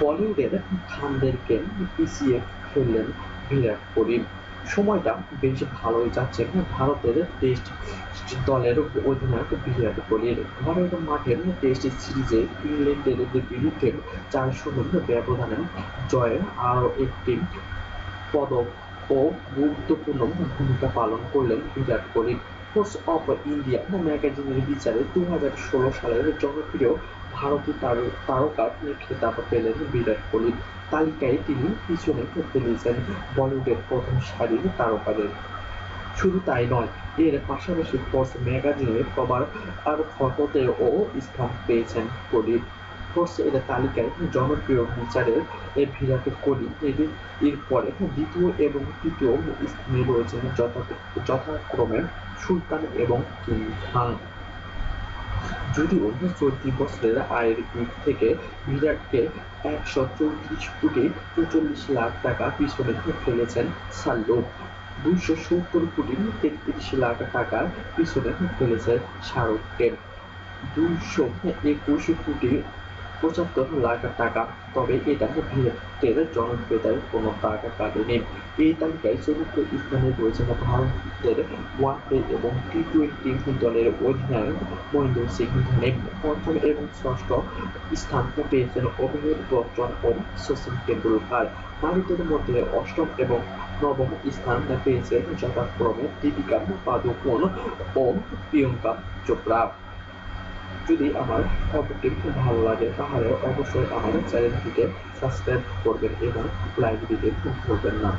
বলিউডের খানদেরকে পিছিয়ে ফেললেন বিরাট কোহলি। সময়টা বেশ ভালোই যাচ্ছে ভারতের টেস্ট দলের অধিনায়ক বিরাট কোহলির ঘরের মাঠের টেস্ট সিরিজে ইংল্যান্ডের বিরুদ্ধে চার শূন্য ব্যবধানে জয়ের আরও একটি পদক ও গুরুত্বপূর্ণ ভূমিকা পালন করলেন Virat Kohli. Force of India ম্যাগাজিনের বিচারে দু সালের জনপ্রিয় ভারতীয় তার- তারকা খেতাব পেলেন বিরাট কোহলি। তালিকায় তিনি পিছনে ফেলেছেন বলিউডের প্রথম সারির তারকাদের। শুধু তাই নয়, এর পাশাপাশি ফোর্স ম্যাগাজিনে কভার আর ফটোতেও স্থান পেয়েছেন কোহলি ফোর্স এর তালিকায় জনপ্রিয় বিচারের এ বিরাট কোহলি এর এরপরে দ্বিতীয় এবং তৃতীয় স্থানে রয়েছেন যথাক্রমে সুলতান এবং কিং খান। যদিও চলতি বছরের আয়ের দিক থেকে বিরাটকে একশো চৌত্রিশ কোটি চৌচল্লিশ লাখ টাকা পিছনে ফেলেছেন সাল্লু দুইশো সত্তর কোটি তেত্রিশ লাখ টাকার পিছনে ফেলেছে শাহরুখকে। দুইশো একুশ কোটি পঁচাত্তর লাখ টাকা, তবে এটা বিরাটের জনপ্রিয়তায় কোনো টাকা কাটেনি এই তালিকায় চতুর্থ স্থানে রয়েছেন ভারতের ওয়ানডে এবং টি টোয়েন্টি দলের অধিনায়ক মহেন্দ্র সিং ধোনি। পঞ্চম এবং ষষ্ঠ স্থান পেয়েছেন অভিষেক বচ্চন ও সচিন টেন্ডুলকার নারীদের মধ্যে অষ্টম এবং নবম স্থান পেয়েছেন যথাক্রমে দীপিকা পাদুকোন ও প্রিয়ঙ্কা চোপড়া। যদি আমার খবরটি খুব ভালো লাগে, তাহলে অবশ্যই আমার চ্যানেলটিকে সাবস্ক্রাইব করবেন এবং লাইক দিতে ভুলবেন না।